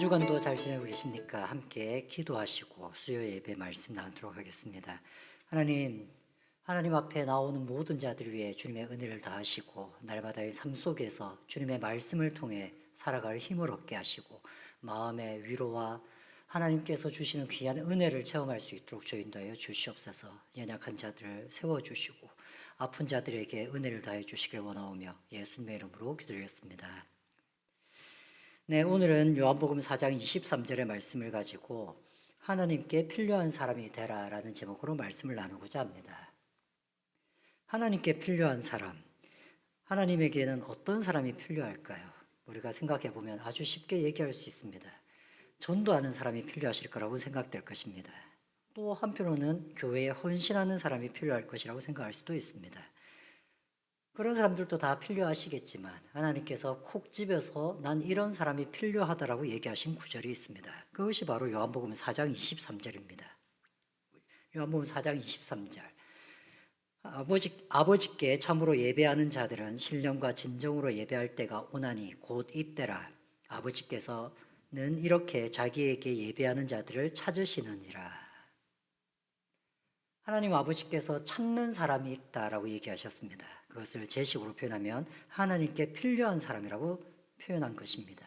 주간도 잘 지내고 계십니까? 함께 기도하시고 수요 예배 말씀 나누도록 하겠습니다. 하나님, 하나님 앞에 나오는 모든 자들 위해 주님의 은혜를 다하시고 날마다의 삶 속에서 주님의 말씀을 통해 살아갈 힘을 얻게 하시고 마음의 위로와 하나님께서 주시는 귀한 은혜를 체험할 수 있도록 주 인도하여 주시옵소서. 연약한 자들을 세워 주시고 아픈 자들에게 은혜를 다해 주시길 원하오며 예수님의 이름으로 기도드렸습니다. 네, 오늘은 요한복음 4장 23절의 말씀을 가지고 하나님께 필요한 사람이 되라라는 제목으로 말씀을 나누고자 합니다. 하나님께 필요한 사람, 하나님에게는 어떤 사람이 필요할까요? 우리가 생각해 보면 아주 쉽게 얘기할 수 있습니다. 전도하는 사람이 필요하실 거라고 생각될 것입니다. 또 한편으로는 교회에 헌신하는 사람이 필요할 것이라고 생각할 수도 있습니다. 그런 사람들도 다 필요하시겠지만 하나님께서 콕 집어서 난 이런 사람이 필요하다라고 얘기하신 구절이 있습니다. 그것이 바로 요한복음 4장 23절입니다. 요한복음 4장 23절. 아버지, 아버지께 참으로 예배하는 자들은 신령과 진정으로 예배할 때가 오나니 곧 이때라. 아버지께서는 이렇게 자기에게 예배하는 자들을 찾으시느니라. 하나님 아버지께서 찾는 사람이 있다라고 얘기하셨습니다. 그것을 제식으로 표현하면 하나님께 필요한 사람이라고 표현한 것입니다.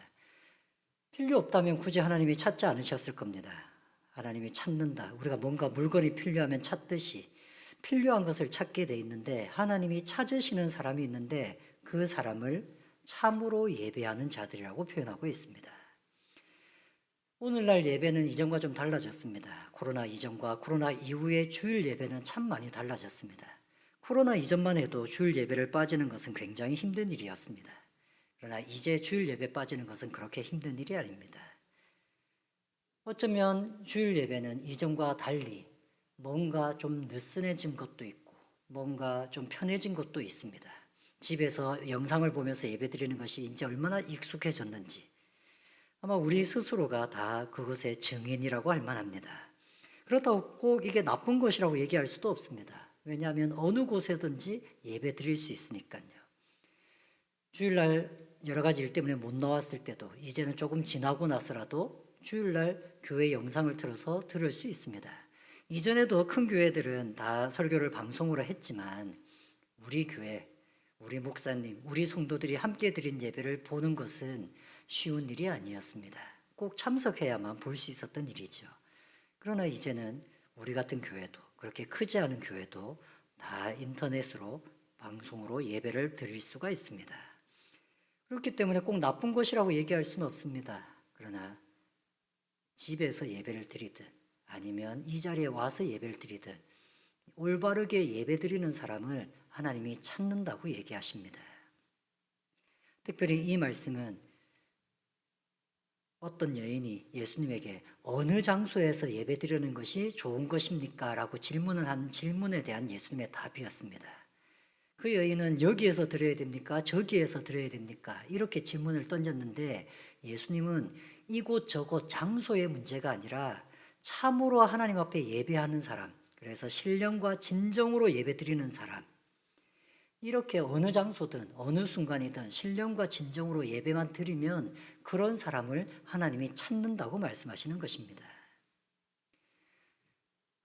필요 없다면 굳이 하나님이 찾지 않으셨을 겁니다. 하나님이 찾는다. 우리가 뭔가 물건이 필요하면 찾듯이 필요한 것을 찾게 돼 있는데 하나님이 찾으시는 사람이 있는데 그 사람을 참으로 예배하는 자들이라고 표현하고 있습니다. 오늘날 예배는 이전과 좀 달라졌습니다. 코로나 이전과 코로나 이후의 주일 예배는 참 많이 달라졌습니다. 코로나 이전만 해도 주일 예배를 빠지는 것은 굉장히 힘든 일이었습니다. 그러나 이제 주일 예배 빠지는 것은 그렇게 힘든 일이 아닙니다. 어쩌면 주일 예배는 이전과 달리 뭔가 좀 느슨해진 것도 있고 뭔가 좀 편해진 것도 있습니다. 집에서 영상을 보면서 예배 드리는 것이 이제 얼마나 익숙해졌는지 아마 우리 스스로가 다 그것의 증인이라고 할 만합니다. 그렇다고 꼭 이게 나쁜 것이라고 얘기할 수도 없습니다. 왜냐하면 어느 곳에든지 예배 드릴 수 있으니까요. 주일날 여러 가지 일 때문에 못 나왔을 때도 이제는 조금 지나고 나서라도 주일날 교회 영상을 틀어서 들을 수 있습니다. 이전에도 큰 교회들은 다 설교를 방송으로 했지만 우리 교회, 우리 목사님, 우리 성도들이 함께 드린 예배를 보는 것은 쉬운 일이 아니었습니다. 꼭 참석해야만 볼 수 있었던 일이죠. 그러나 이제는 우리 같은 교회도 그렇게 크지 않은 교회도 다 인터넷으로 방송으로 예배를 드릴 수가 있습니다. 그렇기 때문에 꼭 나쁜 것이라고 얘기할 수는 없습니다. 그러나 집에서 예배를 드리든 아니면 이 자리에 와서 예배를 드리든 올바르게 예배 드리는 사람을 하나님이 찾는다고 얘기하십니다. 특별히 이 말씀은 어떤 여인이 예수님에게 어느 장소에서 예배 드리는 것이 좋은 것입니까? 라고 질문을 한 질문에 대한 예수님의 답이었습니다. 그 여인은 여기에서 드려야 됩니까? 저기에서 드려야 됩니까? 이렇게 질문을 던졌는데 예수님은 이곳 저곳 장소의 문제가 아니라 참으로 하나님 앞에 예배하는 사람, 그래서 신령과 진정으로 예배 드리는 사람, 이렇게 어느 장소든 어느 순간이든 신령과 진정으로 예배만 드리면 그런 사람을 하나님이 찾는다고 말씀하시는 것입니다.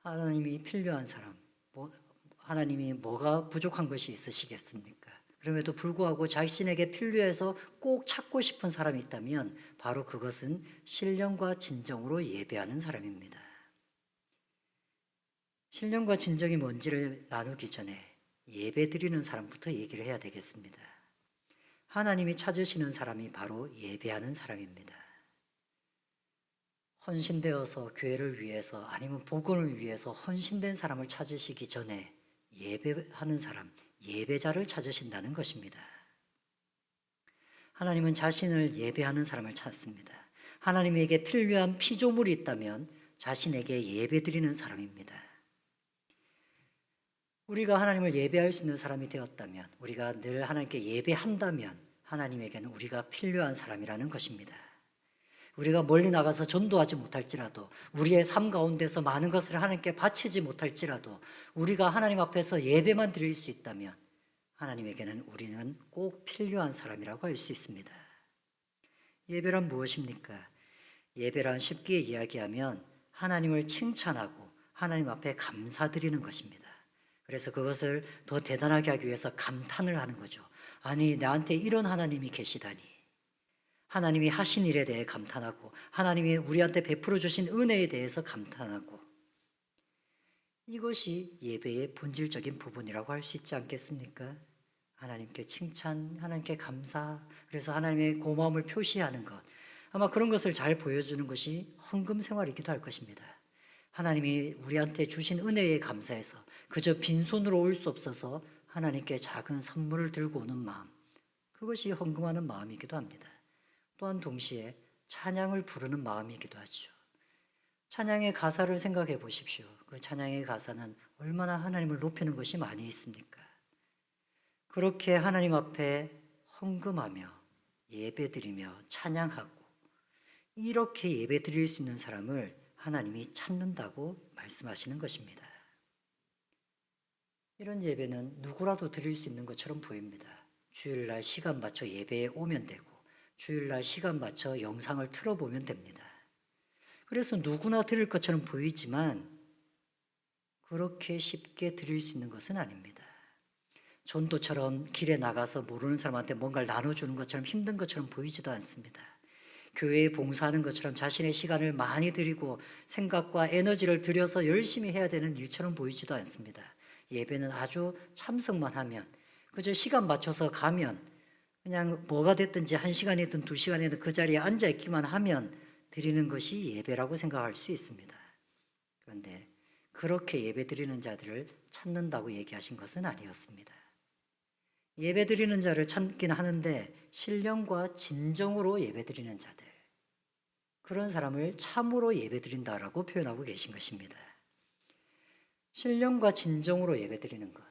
하나님이 필요한 사람, 뭐, 하나님이 뭐가 부족한 것이 있으시겠습니까? 그럼에도 불구하고 자신에게 필요해서 꼭 찾고 싶은 사람이 있다면 바로 그것은 신령과 진정으로 예배하는 사람입니다. 신령과 진정이 뭔지를 나누기 전에 예배 드리는 사람부터 얘기를 해야 되겠습니다. 하나님이 찾으시는 사람이 바로 예배하는 사람입니다. 헌신되어서 교회를 위해서 아니면 복음을 위해서 헌신된 사람을 찾으시기 전에 예배하는 사람, 예배자를 찾으신다는 것입니다. 하나님은 자신을 예배하는 사람을 찾습니다. 하나님에게 필요한 피조물이 있다면 자신에게 예배 드리는 사람입니다. 우리가 하나님을 예배할 수 있는 사람이 되었다면, 우리가 늘 하나님께 예배한다면, 하나님에게는 우리가 필요한 사람이라는 것입니다. 우리가 멀리 나가서 전도하지 못할지라도, 우리의 삶 가운데서 많은 것을 하나님께 바치지 못할지라도, 우리가 하나님 앞에서 예배만 드릴 수 있다면, 하나님에게는 우리는 꼭 필요한 사람이라고 할 수 있습니다. 예배란 무엇입니까? 예배란 쉽게 이야기하면 하나님을 칭찬하고 하나님 앞에 감사드리는 것입니다. 그래서 그것을 더 대단하게 하기 위해서 감탄을 하는 거죠. 아니, 나한테 이런 하나님이 계시다니. 하나님이 하신 일에 대해 감탄하고, 하나님이 우리한테 베풀어 주신 은혜에 대해서 감탄하고, 이것이 예배의 본질적인 부분이라고 할 수 있지 않겠습니까? 하나님께 칭찬, 하나님께 감사, 그래서 하나님의 고마움을 표시하는 것. 아마 그런 것을 잘 보여주는 것이 헌금 생활이기도 할 것입니다. 하나님이 우리한테 주신 은혜에 감사해서 그저 빈손으로 올 수 없어서 하나님께 작은 선물을 들고 오는 마음. 그것이 헌금하는 마음이기도 합니다. 또한 동시에 찬양을 부르는 마음이기도 하죠. 찬양의 가사를 생각해 보십시오. 그 찬양의 가사는 얼마나 하나님을 높이는 것이 많이 있습니까? 그렇게 하나님 앞에 헌금하며 예배드리며 찬양하고 이렇게 예배드릴 수 있는 사람을 하나님이 찾는다고 말씀하시는 것입니다. 이런 예배는 누구라도 드릴 수 있는 것처럼 보입니다. 주일날 시간 맞춰 예배에 오면 되고 주일날 시간 맞춰 영상을 틀어보면 됩니다. 그래서 누구나 드릴 것처럼 보이지만 그렇게 쉽게 드릴 수 있는 것은 아닙니다. 전도처럼 길에 나가서 모르는 사람한테 뭔가를 나눠주는 것처럼 힘든 것처럼 보이지도 않습니다. 교회에 봉사하는 것처럼 자신의 시간을 많이 들이고 생각과 에너지를 들여서 열심히 해야 되는 일처럼 보이지도 않습니다. 예배는 아주 참석만 하면 그저 시간 맞춰서 가면 그냥 뭐가 됐든지 한 시간이든 두 시간이든 그 자리에 앉아 있기만 하면 드리는 것이 예배라고 생각할 수 있습니다. 그런데 그렇게 예배 드리는 자들을 찾는다고 얘기하신 것은 아니었습니다. 예배 드리는 자를 찾긴 하는데 신령과 진정으로 예배 드리는 자들 그런 사람을 참으로 예배 드린다라고 표현하고 계신 것입니다. 신령과 진정으로 예배 드리는 것.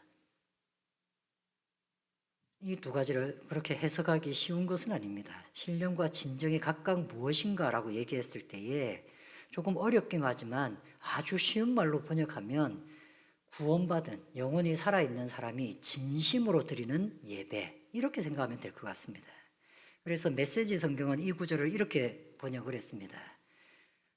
이 두 가지를 그렇게 해석하기 쉬운 것은 아닙니다. 신령과 진정이 각각 무엇인가라고 얘기했을 때에 조금 어렵긴 하지만 아주 쉬운 말로 번역하면 구원받은 영혼이 살아있는 사람이 진심으로 드리는 예배 이렇게 생각하면 될 것 같습니다. 그래서 메시지 성경은 이 구절을 이렇게 번역을 했습니다.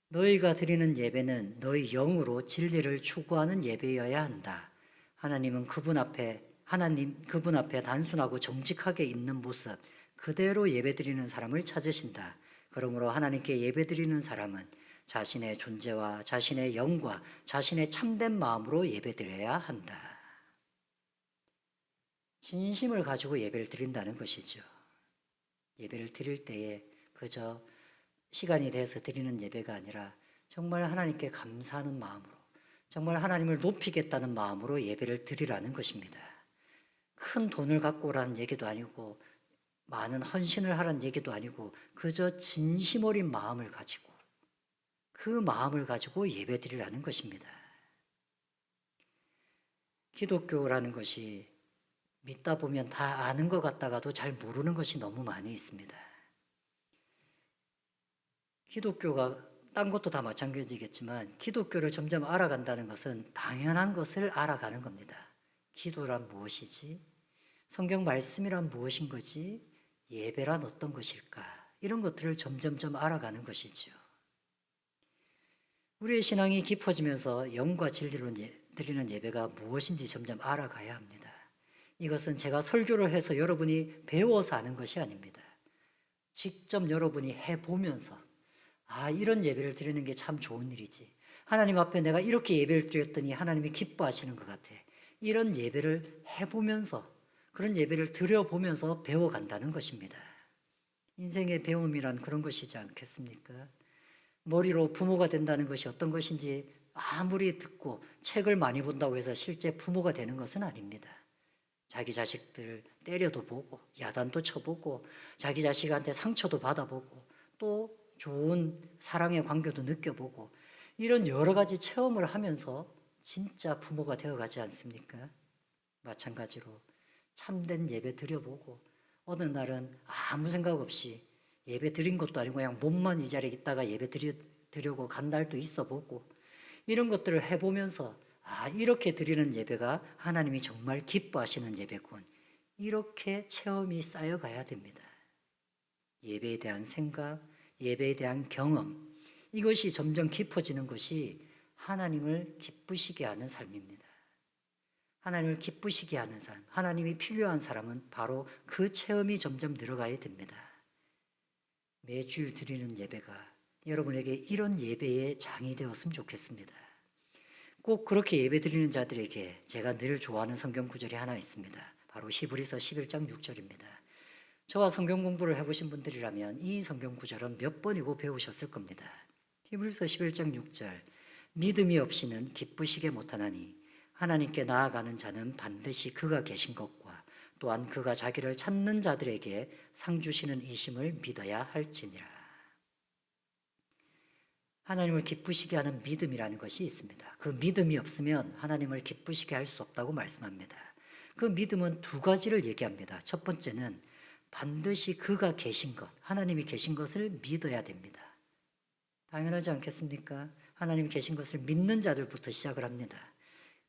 너희가 드리는 예배는 너희 영으로 진리를 추구하는 예배여야 한다. 하나님은 그분 앞에 하나님 그분 앞에 단순하고 정직하게 있는 모습 그대로 예배드리는 사람을 찾으신다. 그러므로 하나님께 예배드리는 사람은 자신의 존재와 자신의 영과 자신의 참된 마음으로 예배드려야 한다. 진심을 가지고 예배를 드린다는 것이죠. 예배를 드릴 때에 그저 시간이 돼서 드리는 예배가 아니라 정말 하나님께 감사하는 마음으로 정말 하나님을 높이겠다는 마음으로 예배를 드리라는 것입니다. 큰 돈을 갖고 오라는 얘기도 아니고 많은 헌신을 하라는 얘기도 아니고 그저 진심 어린 마음을 가지고 그 마음을 가지고 예배 드리라는 것입니다. 기독교라는 것이 믿다 보면 다 아는 것 같다가도 잘 모르는 것이 너무 많이 있습니다. 기독교가 딴 것도 다 마찬가지겠지만 기독교를 점점 알아간다는 것은 당연한 것을 알아가는 겁니다. 기도란 무엇이지? 성경 말씀이란 무엇인 거지? 예배란 어떤 것일까? 이런 것들을 점점점 알아가는 것이죠. 우리의 신앙이 깊어지면서 영과 진리로 드리는 예배가 무엇인지 점점 알아가야 합니다. 이것은 제가 설교를 해서 여러분이 배워서 아는 것이 아닙니다. 직접 여러분이 해보면서 아, 이런 예배를 드리는 게 참 좋은 일이지. 하나님 앞에 내가 이렇게 예배를 드렸더니 하나님이 기뻐하시는 것 같아. 이런 예배를 해보면서, 그런 예배를 드려보면서 배워간다는 것입니다. 인생의 배움이란 그런 것이지 않겠습니까? 머리로 부모가 된다는 것이 어떤 것인지 아무리 듣고 책을 많이 본다고 해서 실제 부모가 되는 것은 아닙니다. 자기 자식들 때려도 보고, 야단도 쳐보고, 자기 자식한테 상처도 받아보고, 또 좋은 사랑의 관계도 느껴보고 이런 여러 가지 체험을 하면서 진짜 부모가 되어가지 않습니까? 마찬가지로 참된 예배 드려보고 어느 날은 아무 생각 없이 예배 드린 것도 아니고 그냥 몸만 이 자리에 있다가 예배 드리, 드리고 간 날도 있어 보고 이런 것들을 해보면서 아 이렇게 드리는 예배가 하나님이 정말 기뻐하시는 예배군 이렇게 체험이 쌓여가야 됩니다. 예배에 대한 생각, 예배에 대한 경험, 이것이 점점 깊어지는 것이 하나님을 기쁘시게 하는 삶입니다. 하나님을 기쁘시게 하는 삶, 하나님이 필요한 사람은 바로 그 체험이 점점 늘어가야 됩니다. 매주 드리는 예배가 여러분에게 이런 예배의 장이 되었으면 좋겠습니다. 꼭 그렇게 예배 드리는 자들에게 제가 늘 좋아하는 성경 구절이 하나 있습니다. 바로 히브리서 11장 6절입니다. 저와 성경 공부를 해보신 분들이라면 이 성경 구절은 몇 번이고 배우셨을 겁니다. 히브리서 11장 6절 믿음이 없이는 기쁘시게 못하나니 하나님께 나아가는 자는 반드시 그가 계신 것과 또한 그가 자기를 찾는 자들에게 상 주시는 이심을 믿어야 할지니라. 하나님을 기쁘시게 하는 믿음이라는 것이 있습니다. 그 믿음이 없으면 하나님을 기쁘시게 할 수 없다고 말씀합니다. 그 믿음은 두 가지를 얘기합니다. 첫 번째는 반드시 그가 계신 것, 하나님이 계신 것을 믿어야 됩니다. 당연하지 않겠습니까? 하나님이 계신 것을 믿는 자들부터 시작을 합니다.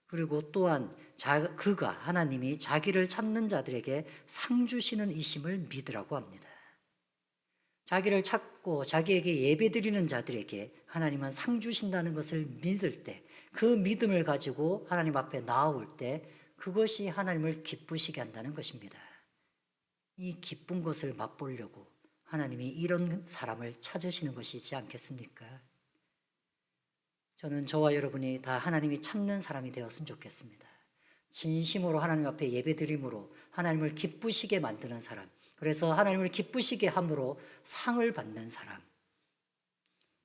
그리고 또한 자, 그가 하나님이 자기를 찾는 자들에게 상 주시는 이심을 믿으라고 합니다. 자기를 찾고 자기에게 예배드리는 자들에게 하나님은 상 주신다는 것을 믿을 때, 그 믿음을 가지고 하나님 앞에 나아올 때 그것이 하나님을 기쁘시게 한다는 것입니다. 이 기쁜 것을 맛보려고 하나님이 이런 사람을 찾으시는 것이지 않겠습니까? 저는 저와 여러분이 다 하나님이 찾는 사람이 되었으면 좋겠습니다. 진심으로 하나님 앞에 예배드림으로 하나님을 기쁘시게 만드는 사람, 그래서 하나님을 기쁘시게 함으로 상을 받는 사람,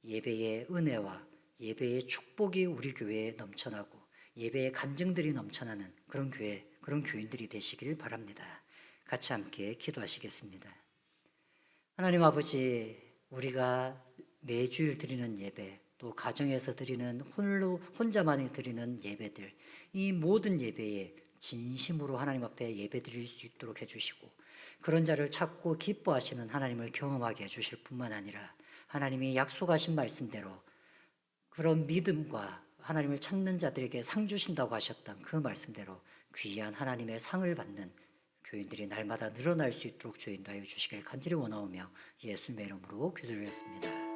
예배의 은혜와 예배의 축복이 우리 교회에 넘쳐나고 예배의 간증들이 넘쳐나는 그런 교회, 그런 교인들이 되시길 바랍니다. 같이 함께 기도하시겠습니다. 하나님 아버지, 우리가 매주일 드리는 예배, 또 가정에서 드리는 홀로 혼자만이 드리는 예배들, 이 모든 예배에 진심으로 하나님 앞에 예배 드릴 수 있도록 해주시고 그런 자를 찾고 기뻐하시는 하나님을 경험하게 해주실 뿐만 아니라 하나님이 약속하신 말씀대로 그런 믿음과 하나님을 찾는 자들에게 상 주신다고 하셨던 그 말씀대로 귀한 하나님의 상을 받는 교인들이 날마다 늘어날 수 있도록 주인도하여 주시길 간절히 원하오며 예수님의 이름으로 기도드렸습니다.